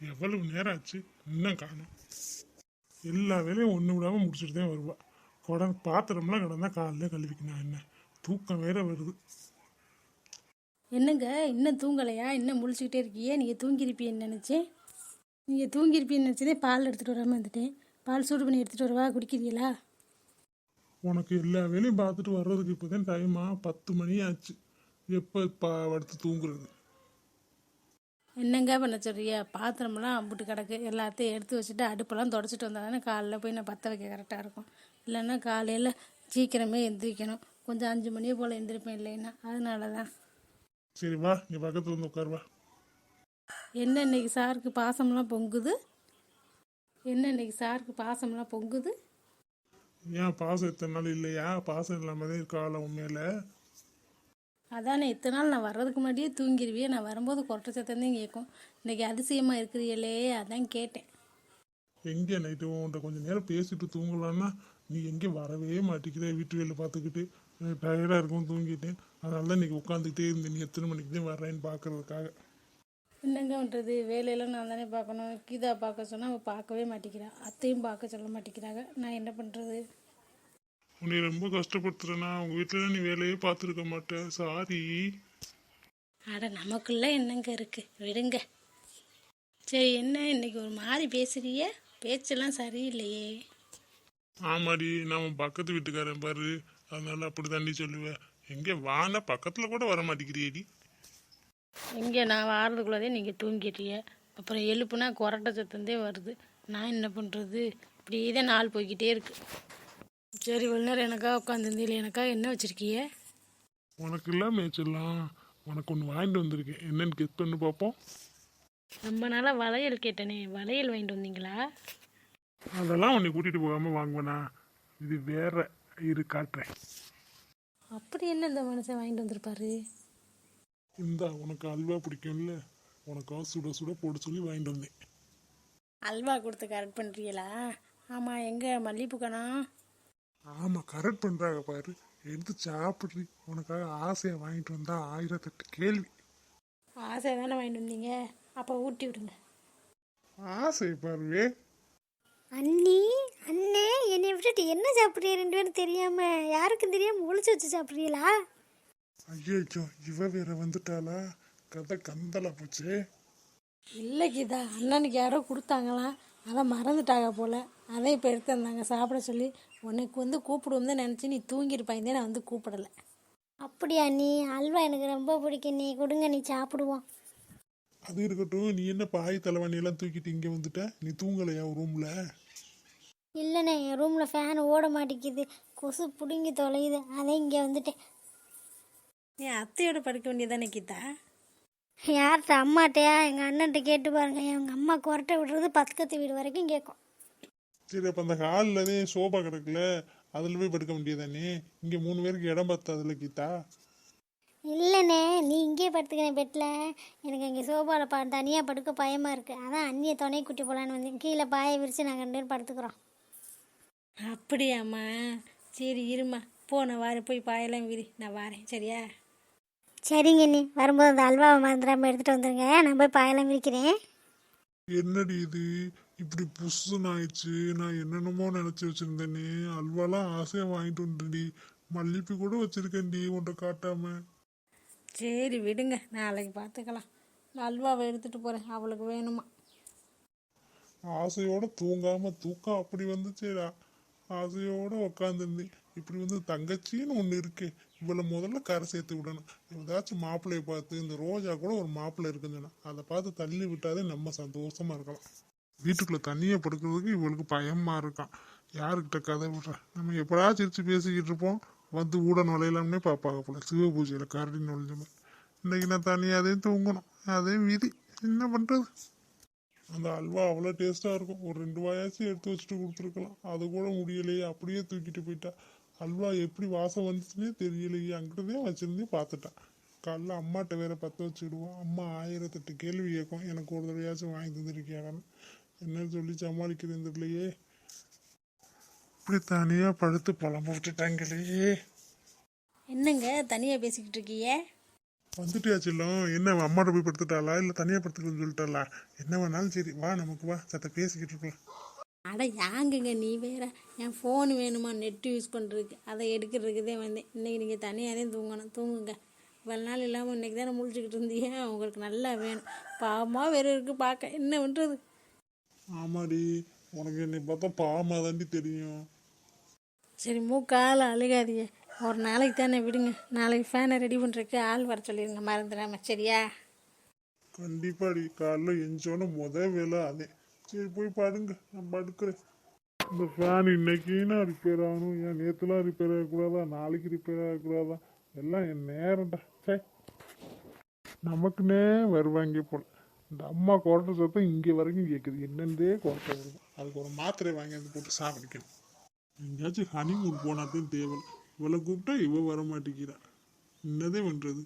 எவ்வளவு நேரம் ஆச்சு? இன்னும் காணும். எல்லா வேலையும் ஒன்று விடாமல் முடிச்சுட்டு தான் வருவா. குடம் பாத்திரம்லாம் கிடந்தா காலையில கழுவிக்கணும். என்ன? தூக்கம் வேற வருது. என்னங்க? இன்னும் தூங்கலையா? இன்னும் முழிச்சுக்கிட்டே இருக்கியே? நீங்கள் தூங்கியிருப்பீன்னு நினச்சேன். நீங்கள் தூங்கியிருப்பீன்னு நினச்சதே பால் எடுத்துகிட்டு வராமல் வந்துட்டேன் பால் சூடு பண்ணி எடுத்துகிட்டு வரவா? குடிக்கிறீங்களா? உனக்கு எல்லா வேலையும் பார்த்துட்டு வர்றதுக்கு இப்போ தான் டைமா பத்து மணி ஆச்சு. எப்போ பா படுத்து தூங்குறது? என்னங்க பண்ண சொல்றிய? பாத்திரமெல்லாம் அம்புட்டு கிடக்கு. எல்லாத்தையும் எடுத்து வச்சுட்டு அடுப்பெல்லாம் தொடச்சிட்டு வந்தால் தானே காலைல போய் நான் பற்ற வைக்க கரெக்டாக இருக்கும். இல்லைன்னா காலையில் சீக்கிரமே எந்திரிக்கணும். கொஞ்சம் அஞ்சு மணியே போல் எந்திரிப்பேன் இல்லைன்னா. அதனால தான் சரி வா. நீ பக்கத்துல வந்து உட்காரு வா. என்ன இன்னைக்கு சாருக்கு பாசம்லாம் பொங்குது? என்ன இன்னைக்கு சாருக்கு பாசம்லாம் பொங்குது? ஏன் பாசம் இத்தனை நாள் இல்லையா? பாசம் இல்லாமல் தான் இருக்காள உண்மையில? அதானே இத்தனை நாள் நான் வர்றதுக்கு முன்னாடியே தூங்கிடுவியே நான் வரும்போது கொரட்டை சத்தம் கேட்கும் இன்னைக்கு அதிசயமாக இருக்கிறீங்களே அதான் கேட்டேன். எங்கே நைட்டு உன்கிட்ட கொஞ்சம் நேரம் பேசிட்டு தூங்கலான்னா நீ எங்கே வரவே மாட்டேங்கிற வீட்டு வேலை பார்த்துக்கிட்டு. டயர்டாக இருக்கும் தூங்கிட்டேன். அதனால தான் இன்னைக்கு உட்காந்துக்கிட்டே இருந்தேன். நீ எத்தனை மணிக்கு தான் வர்றேன்னு பார்க்கறதுக்காக. என்னங்க பண்ணுறது வேலையெல்லாம் நான் தானே பார்க்கணும். கீதா பார்க்க சொன்னால் அவள் பார்க்கவே மாட்டேங்கிறா. அத்தையும் பார்க்க சொல்ல மாட்டேங்கிறாங்க. நான் என்ன பண்ணுறது உன்னை ரொம்ப கஷ்டப்படுத்துறேன்னா உங்கள் வீட்டில் நீ வேலையே பார்த்துருக்க மாட்டேன் சாரி அட நமக்குள்ள என்னங்க இருக்கு? விடுங்க. சரி என்ன? இன்னைக்கு ஒரு மாதிரி பேசுறிய? பேச்செல்லாம் சரியில்லையே. ஆமாடி உன் பக்கத்து வீட்டுக்காரன் பாரு. அதனால அப்படி தாண்டி சொல்லுவேன் எங்கே வான பக்கத்தில் கூட வர மாட்டேங்கிறியடி. இங்கே நான் வாரதுக்குள்ளதே நீங்கள் தூங்கிட்டீங்க அப்புறம் எழுப்புனா கொரட்டை சத்தந்தே வருது. நான் என்ன பண்ணுறது இப்படியே தான் நாள் போய்கிட்டே இருக்கு. சரி இவ்வளோ நேரம் எனக்கா உட்காந்துருந்தீங்க எனக்கா என்ன வச்சுருக்கீங்க? உனக்கு இல்லாம மேய்ச்சிடலாம் உனக்கு ஒன்று வாங்கிட்டு வந்திருக்கேன். என்னன்னு கெஸ் பண்ணி பார்ப்போம் ரொம்ப நாளாக வளையல் கேட்டனே வளையல் வாங்கிட்டு வந்தீங்களா? அதெல்லாம் உன்னை கூட்டிகிட்டு போகாமல் வாங்குவேனா. இது வேற இரு காட்டுறேன். அப்படி என்ன இந்த மனுஷன் வாங்கிட்டு வந்திருப்பாரு? இந்தா உனக்கு அல்வா பிடிக்கும்ல. உனக்காக சுட சுட போட சொல்லி வாங்கிட்டு வந்தேன். அல்வா கொடுத்து கரெக்ட் பண்ணுறீங்களா ஆமாம் எங்கே மல்லிகைப்பூ கணம் ஆமாம் கரெக்ட் பண்ணுறாங்க பாரு. எடுத்து சாப்பிட்றி. உனக்காக ஆசையாக வாங்கிட்டு வந்தா ஆயிரத்தெட்டு கேள்வி. ஆசை தானே வாங்கிட்டு வந்தீங்க? அப்போ ஊட்டி விடுங்க. ஆசை பாருவே. அண்ணி அண்ணே என்னை விட்டுட்டு என்ன சாப்பிட்றீங்க ரெண்டு பேரும் தெரியாம? யாருக்கும் தெரியாம ஒளிச்சு வச்சு சாப்பிட்றீங்களா? ஐயோ இவ வேற வந்துட்டாளா? கதை கந்தலா போச்சே. இல்லை கீதா அண்ணனுக்கு யாரோ கொடுத்தாங்களாம் அதை மறந்துட்டாங்க போல். அதை இப்போ எடுத்து வந்தாங்க. சாப்பிட சொல்லி உனக்கு வந்து கூப்பிடுவோம் தான் நினச்சி நீ தூங்கியிருப்பாங்க நான் வந்து கூப்பிடலை. அப்படியா நீ? அல்வா எனக்கு ரொம்ப பிடிக்கும். நீ கொடுங்க நீ சாப்பிடுவோம். அது இருக்கட்டும். நீ என்ன பாய் தலைவாணி எல்லாம் தூக்கிட்டு இங்கே வந்துட்ட? நீ தூங்கலையா ரூம்ல இல்லைண்ணே என் ரூமில் ஃபேன் ஓட மாட்டேங்குது. கொசு பிடுங்கி தொலையுது. அதே இங்கே வந்துட்டேன். நீ அத்தையோட படுக்க வேண்டியதானே கீதா? யார்கிட்ட அம்மாட்டையா? எங்கள் அண்ணன்ட்ட கேட்டு பாருங்க. எங்கள் அம்மா குரட்டை விடுறது பக்கத்து வீடு வரைக்கும் கேட்கும் சரி அப்போ அந்த ஹாலில் தான் சோபா கிடக்குல அதில் போய் படுக்க முடியாதானே இங்கே மூணு பேருக்கு இடம் பத்தாதுல கீதா? இல்லைண்ணே நீ இங்கேயே படுத்துக்கிறேன் பெட்டில் எனக்கு இங்கே சோபாவில் பா தனியாக படுக்க பயமாக இருக்குது அதான் அண்ணியை துணை கூட்டி போகலான்னு வந்தேன். கீழே பாயை விரித்து நாங்கள் ரெண்டு பேரும் படுத்துக்கிறோம். அப்படியாம்மா. சரி இருமா. போ நான் வாரேன். போய் பாயெல்லாம் விரி. நான் வாரேன். சரியா? சரிங்க நீ வரும்போது அந்த அல்வாவை மறந்துடாமல் எடுத்துகிட்டு வந்துருங்க. நான் போய் பாயெல்லாம் விரிக்கிறேன் என்னடி இது? இப்படி புஷ்ஷுன்னு ஆயிடுச்சு நான் என்னென்னமோ நினச்சி வச்சுருந்தேனே. அல்வாலாம் ஆசையாக வாங்கிட்டு வந்துடி மல்லிப்பூ கூட வச்சுருக்கேன்டி உன்ட்ட காட்டாம. சரி விடுங்க. நாளைக்கு பார்த்துக்கலாம் நான் அல்வாவை எடுத்துகிட்டு போகிறேன் அவளுக்கு வேணுமா? ஆசையோட தூங்காம தூக்கம் அப்படி வந்துச்சேடா. ஆசையோட உக்காந்துருந்தேன். இப்படி வந்து தங்கச்சின்னு ஒன்று இருக்கு. இவளை முதல்ல கரை சேர்த்து விடணும். ஏதாச்சும் மாப்பிள்ளையை பார்த்து இந்த ரோஜா கூட ஒரு மாப்பிள்ளை இருக்குதுன்னா அதை பார்த்து தள்ளி விட்டாதே நம்ம சந்தோஷமா இருக்கலாம். வீட்டுக்குள்ள தண்ணியை படுக்கிறதுக்கு இவளுக்கு பயமா இருக்கான். யாருக்கிட்ட கதை விடுற? நம்ம எப்படா சிரிச்சு பேசிக்கிட்டு இருப்போம்? வந்து ஊட நுழையலாம்னே பார்ப்பாங்க போல. சிவ பூஜையில் கரடி நுழைஞ்ச மாதிரி. இன்னைக்கு நான் தனியாக அதையும் தூங்கணும். அதையும் விதி. என்ன பண்ணுறது அந்த அல்வா அவ்வளோ டேஸ்ட்டாக இருக்கும். ஒரு ரெண்டு வாயாச்சும் எடுத்து வச்சுட்டு கொடுத்துருக்கலாம். அது கூட முடியலையே. அப்படியே தூக்கிட்டு போயிட்டா. அல்வா எப்படி வாசம் வந்துச்சுன்னே தெரியலையே. அங்கிட்டதே வச்சிருந்தே பார்த்துட்டான். காலைல அம்மாட்ட வேற பற்ற வச்சுடுவோம் அம்மா ஆயிரத்தெட்டு கேள்வி கேட்கும். எனக்கு ஒரு தடவையாச்சும் வாங்கி தந்துருக்கியாங்கன்னு என்னன்னு சொல்லி சமாளிக்கிறது தெரியலையே. இப்படி தனியாக படுத்து புலம்ப விட்டுட்டாங்களே. என்னங்க தனியாக பேசிக்கிட்டு இருக்கீங்க? வந்துட்டியா செல்லம்? என்ன அம்மாட்ட போய் படுத்துட்டாளா? இல்லை தனியாக படுத்துக்கன்னு சொல்லிட்டாளா? என்ன வேணாலும் சரி வா நமக்கு வா. சத்த பேசிக்கிட்டு இருக்கலாம். அட யாங்குங்க நீ வேற. என் ஃபோன் வேணுமா? நெட்டு யூஸ் பண்ணுறதுக்கு அதை எடுக்கிறதுக்கு தான் வந்தேன். இன்றைக்கி நீங்கள் தனியாக தான் தூங்கணும். தூங்குங்க. இவ்வளோ நாள் இல்லாமல் இன்றைக்கி தானே முழிச்சுக்கிட்டு இருந்தீங்க உங்களுக்கு நல்லா வேணும். பாவமாக வேறு இருக்குது பார்க்க என்ன பண்ணுறது ஆமாடி. உனக்கு என்னை பார்த்தா பாவமாக தாண்டி தெரியும். சரி மூக்கால் அழுகாதீங்க. ஒரு நாளைக்கு தானே விடுங்க. நாளைக்கு ஃபேனை ரெடி பண்ணுறதுக்கு ஆள் வர சொல்லிடுங்க மறந்துடாம. சரியா? கண்டிப்பாடி. காலைல எஞ்சோன்னு முத வேலை அதே. சரி போய் பாருங்க நான் படுக்கிறேன். இந்த ஃபேன் இன்னைக்குன்னா ரிப்பேர் ஆகணும்? ஏன் நேற்றுலாம் ரிப்பேர் ஆகக்கூடாதா? நாளைக்கு ரிப்பேர் ஆகக்கூடாதா? எல்லாம் என் நேரம்டா. சே நமக்குன்னே வருவாங்க போல. இந்த அம்மா குரட்ட சத்தம் இங்கே வரைக்கும் கேட்குது என்னென்னே குரட்ட வரும் அதுக்கு ஒரு மாத்திரை வாங்கி வந்து போட்டு சாப்பிடிக்கணும் எங்கேயாச்சும் ஹனிமூன் போனாதான் தேவை இவளை கூப்பிட்டா இவ வர மாட்டேங்கிறா என்னதே பண்ணுறது